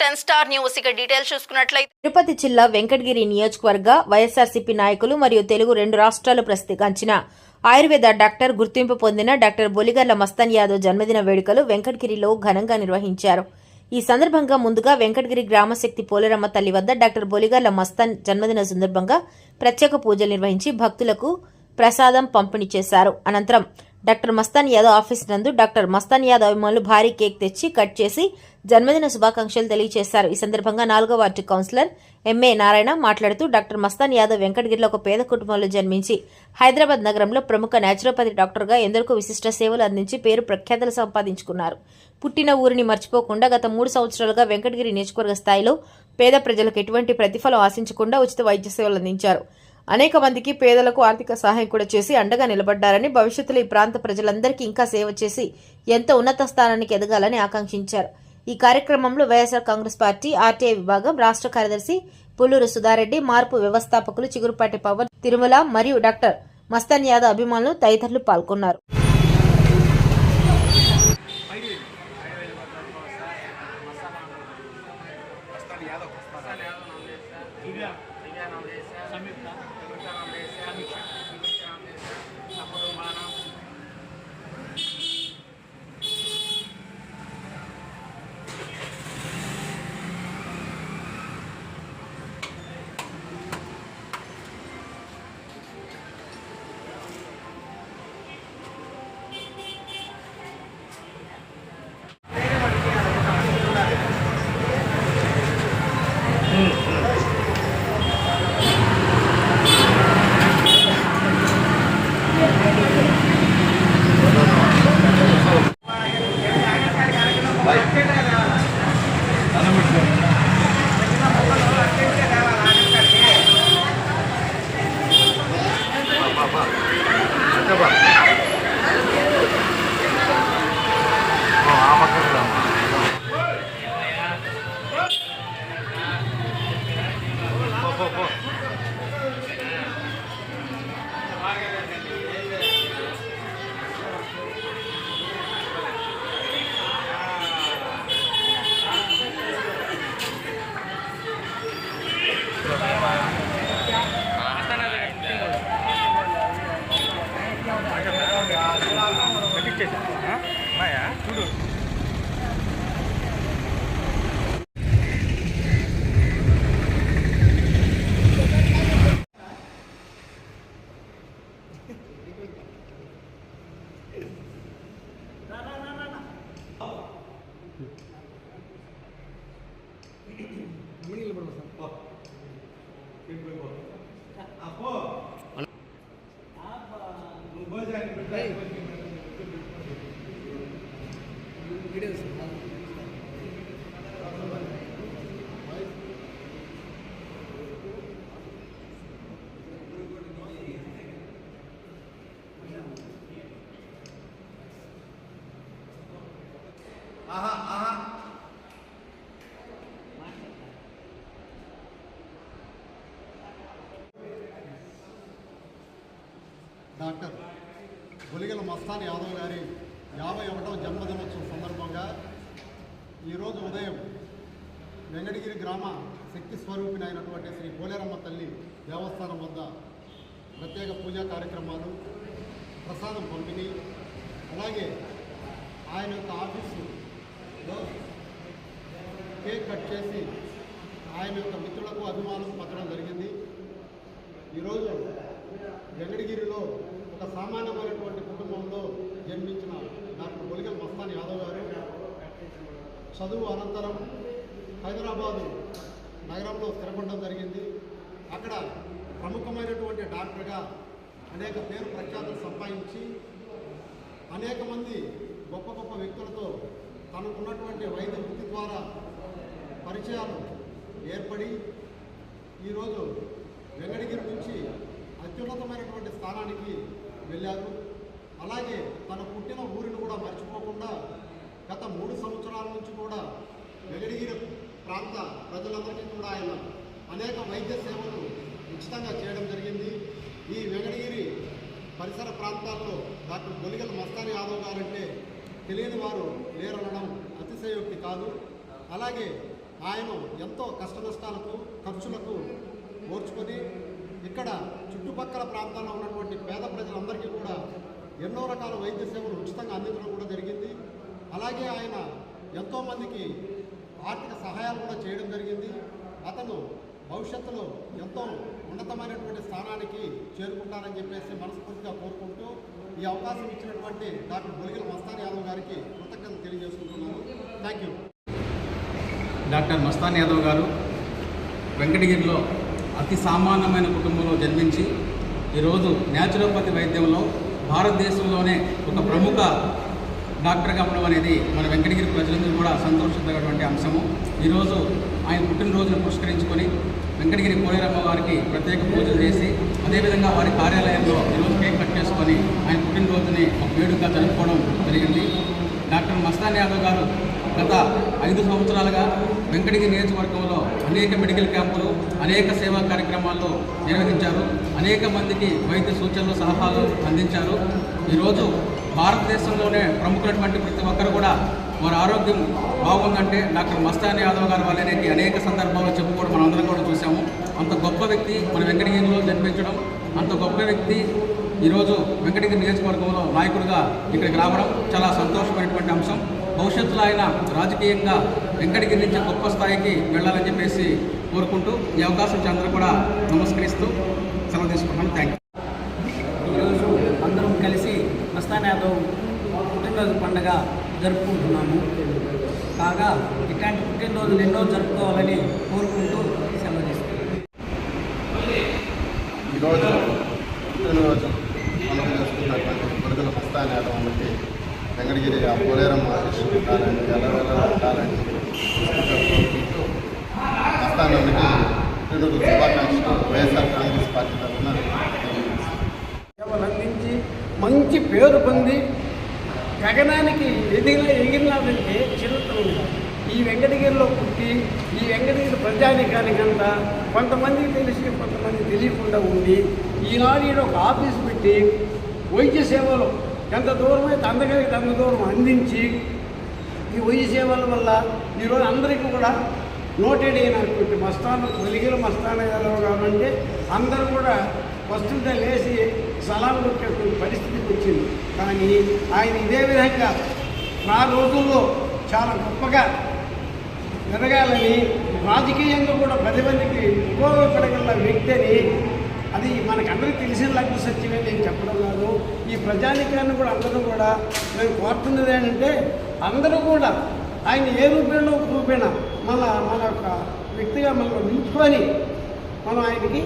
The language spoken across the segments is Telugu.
Ten star news. ఇక డీటెయిల్స్ చూసుకున్నట్లయితే తిరుపతి జిల్లా వెంకటగిరి నియోజకవర్గ వైఎస్ఆర్సీపీ నాయకులు మరియు తెలుగు రెండు రాష్ట్రాలు ప్రసిద్ధిగాంచిన ఆయుర్వేద డాక్టర్ గుర్తింపు పొందిన డాక్టర్ బొలిగర్ల మస్తాన్ యాదవ్ జన్మదిన వేడుకలు వెంకటగిరిలో ఘనంగా నిర్వహించారు. ఈ సందర్భంగా ముందుగా వెంకటగిరి గ్రామశక్తి పోలేరమ్మ తల్లి వద్ద డాక్టర్ బొలిగర్ల మస్తాన్ జన్మదిన సందర్భంగా ప్రత్యేక పూజలు నిర్వహించి భక్తులకు ప్రసాదం పంపిణీ చేశారు. అనంతరం డాక్టర్ మస్తాన్ యాదవ్ ఆఫీస్ నందు డాక్టర్ మస్తాన్ యాదవ్ అభిమానులు భారీ కేక్ తెచ్చి కట్ చేసి జన్మదిన శుభాకాంక్షలు తెలియజేశారు ఈ సందర్భంగా నాలుగో వార్డు కౌన్సిలర్ ఎంఏ నారాయణ మాట్లాడుతూ డాక్టర్ మస్తాన్ యాదవ్ వెంకటగిరిలో ఒక పేద కుటుంబంలో జన్మించి హైదరాబాద్ నగరంలో ప్రముఖ న్యాచురోపతి డాక్టర్గా ఎందరికో విశిష్ట సేవలు అందించి పేరు ప్రఖ్యాతలు సంపాదించుకున్నారు. పుట్టిన ఊరిని మర్చిపోకుండా గత మూడు సంవత్సరాలుగా వెంకటగిరి నియోజకవర్గ స్థాయిలో పేద ప్రజలకు ఎటువంటి ప్రతిఫలం ఆశించకుండా ఉచిత వైద్య సేవలు అందించారు. అనేక మందికి పేదలకు ఆర్థిక సహాయం కూడా చేసి అండగా నిలబడ్డారని భవిష్యత్తులో ఈ ప్రాంత ప్రజలందరికీ ఇంకా సేవ చేసి ఎంతో ఉన్నత స్థానానికి ఎదగాలని ఆకాంక్షించారు. ఈ కార్యక్రమంలో వైఎస్ఆర్ కాంగ్రెస్ పార్టీ ఆర్టీఐ విభాగం రాష్ట్ర కార్యదర్శి పుల్లూరు సుధారెడ్డి మార్పు వ్యవస్థాపకులు చిగురుపాటి పవన్ తిరుమల మరియు డాక్టర్ మస్తాన్ యాదవ్ అభిమానులు తదితరులు పాల్గొన్నారు. ধন্যবাদ people got doctor Goligala Mastan Yadav గారి యాభై ఒకటవ జన్మదినోత్సవం సందర్భంగా ఈరోజు ఉదయం వెంకటగిరి గ్రామ శక్తి స్వరూపిణి అయినటువంటి శ్రీ పోలేరమ్మ తల్లి దేవస్థానం వద్ద ప్రత్యేక పూజా కార్యక్రమాలు ప్రసాదం పంపిణీ అలాగే ఆయన యొక్క ఆఫీసులో కేక్ కట్ చేసి ఆయన యొక్క మిత్రులకు అభిమానం పట్టడం జరిగింది. ఈరోజు వెంగడగిరిలో ఒక సామాన్యమైనటువంటి కుటుంబంలో జన్మించిన డాక్టర్ బొలిగల్ మస్తాన్ యాదవ్ గారు. చదువు అనంతరం హైదరాబాదు నగరంలో స్థిరపడడం జరిగింది. అక్కడ ప్రముఖమైనటువంటి డాక్టర్గా అనేక పేరు ప్రఖ్యాతులు సంపాదించి అనేక మంది గొప్ప గొప్ప వ్యక్తులతో తనకున్నటువంటి వైద్య వృత్తి ద్వారా పరిచయాలు ఏర్పడి ఈరోజు వెంగడగిరి నుంచి అత్యున్నతమైనటువంటి స్థానానికి వెళ్ళారు. అలాగే తన పుట్టిన ఊరిని కూడా మర్చిపోకుండా గత మూడు సంవత్సరాల నుంచి కూడా వెగడిగిరి ప్రాంత ప్రజలందరికీ కూడా ఆయన అనేక వైద్య సేవలు ఉచితంగా చేయడం జరిగింది. ఈ వెగడిగిరి పరిసర ప్రాంతాల్లో డాక్టర్ గొలిగల మస్తాన్ యాదవ్ గారంటే తెలియని వారు లేరనడం అతిశయోక్తి కాదు. అలాగే ఆయన ఎంతో కష్ట నష్టాలకు ఖర్చులకు ఓర్చుకొని ఇక్కడ చుట్టుపక్కల ప్రాంతాల్లో ఉన్నటువంటి పేద ప్రజలందరికీ కూడా ఎన్నో రకాల వైద్య సేవలు ఉచితంగా అందించడం కూడా జరిగింది. అలాగే ఆయన ఎంతోమందికి ఆర్థిక సహాయాలు కూడా చేయడం జరిగింది. అతను భవిష్యత్తులో ఎంతో ఉన్నతమైనటువంటి స్థానానికి చేరుకుంటారని చెప్పేసి మనస్ఫూర్తిగా కోరుకుంటూ ఈ అవకాశం ఇచ్చినటువంటి డాక్టర్ బొలిగిల మస్తాన్ యాదవ్ గారికి కృతజ్ఞతలు తెలియజేసుకుంటున్నాను. Thank you doctor Mastan Yadav గారు వెంకటగిరిలో అతి సామాన్యమైన కుటుంబంలో జన్మించి ఈరోజు న్యాచురోపతి వైద్యంలో భారతదేశంలోనే ఒక ప్రముఖ డాక్టర్గా ఉండడం అనేది మన వెంకటగిరి ప్రజలందరూ కూడా సంతోషించగటువంటి అంశము. ఈరోజు ఆయన పుట్టినరోజును పురస్కరించుకొని వెంకటగిరి కోలేరమ్మ వారికి ప్రత్యేక పూజలు చేసి అదేవిధంగా వారి కార్యాలయంలో ఈరోజు కేక్ కట్ చేసుకొని ఆయన పుట్టినరోజుని ఒక వేడుకగా జరుపుకోవడం జరిగింది. డాక్టర్ మస్తాన్ యాదవ్ గారు గత ఐదు సంవత్సరాలుగా వెంకటగిరి నియోజకవర్గంలో అనేక మెడికల్ క్యాంపులు అనేక సేవా కార్యక్రమాల్లో నిర్వహించారు. అనేక మందికి వైద్య సూచనలు సలహాలు అందించారు. ఈరోజు భారతదేశంలోనే ప్రముఖులైనటువంటి ప్రతి ఒక్కరు కూడా వారి ఆరోగ్యం బాగుందంటే డాక్టర్ మస్తాని యాదవ్ గారు వాళ్ళని అనేక సందర్భాల్లో చెప్పుకోవడం మనం అందరం కూడా చూసాము అంత గొప్ప వ్యక్తి మన వెంకటగిరిలో జన్మించడం అంత గొప్ప వ్యక్తి ఈరోజు వెంకటగిరి నియోజకవర్గంలో నాయకుడిగా ఇక్కడికి రావడం చాలా సంతోషమైనటువంటి అంశం. భవిష్యత్తులో ఆయన రాజకీయంగా వెంకటగిరి నుంచి గొప్ప స్థాయికి వెళ్ళాలని చెప్పేసి కోరుకుంటూ ఈ అవకాశం అందరూ కూడా నమస్కరిస్తూ సెలవు తీసుకుంటున్నాను థ్యాంక్ యూ ఈరోజు అందరం కలిసి మస్తాన్ యాదవ్ పుట్టినరోజు పండుగ జరుపుకుంటున్నాము. కాగా ఇట్లాంటి పుట్టినరోజులు ఎన్నో జరుపుకోవాలని కోరుకుంటూ సెలవు తీసుకుంటాం ఈరోజు పుట్టినరోజు పండుగ చేసుకున్నటువంటి గురుగుల మస్తాన్ యాదవ్ అన్నకి వెంకటగిరి ఆ పోలేరమ్మ ఉండాలని ఎల్లవెల్ల ఉండాలని శుభాకాంక్షలు. వైఎస్ఆర్ కాంగ్రెస్ పార్టీ తరఫున సేవలు అందించి మంచి పేరు పొంది గగనానికి ఎదిగిన ఎగిరినాడంటే చరిత్ర ఈ వెంకటగిరిలో పుట్టి ఈ వెంకటగిరి ప్రజానికానికంతా కొంతమందికి తెలిసి కొంతమంది తెలియకుండా ఉండి ఈనాడు ఈయన ఒక ఆఫీస్ పెట్టి వైద్య సేవలు ఎంత దూరం అయితే అందగలిగితే అంత దూరం అందించి ఈ వైద్య సేవల వల్ల ఈరోజు అందరికీ కూడా నోటెడ్ అయినటువంటి మస్తాను వెలిగిన మస్తాన యాదవ్ గారు అంటే అందరూ కూడా వస్తుంటే లేచి సలాం కొట్టేటువంటి పరిస్థితికి వచ్చింది. కానీ ఆయన ఇదే విధంగా నా రోజుల్లో చాలా గొప్పగా ఎదగాలని రాజకీయంగా కూడా పది మందికి ఉపయోగపడగల వ్యక్తి అని అది మనకందరికీ తెలిసిన లగ్న సత్యమే నేను చెప్పడం కాదు. ఈ ప్రజానికాన్ని కూడా అందరూ కూడా నేను కోరుతున్నది ఏంటంటే అందరూ కూడా ఆయన ఏ రూపేణో రూపేణ మన మన యొక్క వ్యక్తిగా మనం నిలుచుకొని మనం ఆయనకి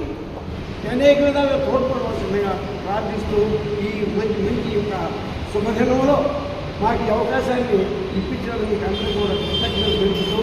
అనేక విధాలుగా తోడ్పడవలసిందిగా ప్రార్థిస్తూ ఈ మంచి మంచి యొక్క శుభదినంలో మాకు ఈ అవకాశాన్ని ఇప్పించడానికి అందరూ కూడా కృతజ్ఞతలు తెలుపుతూ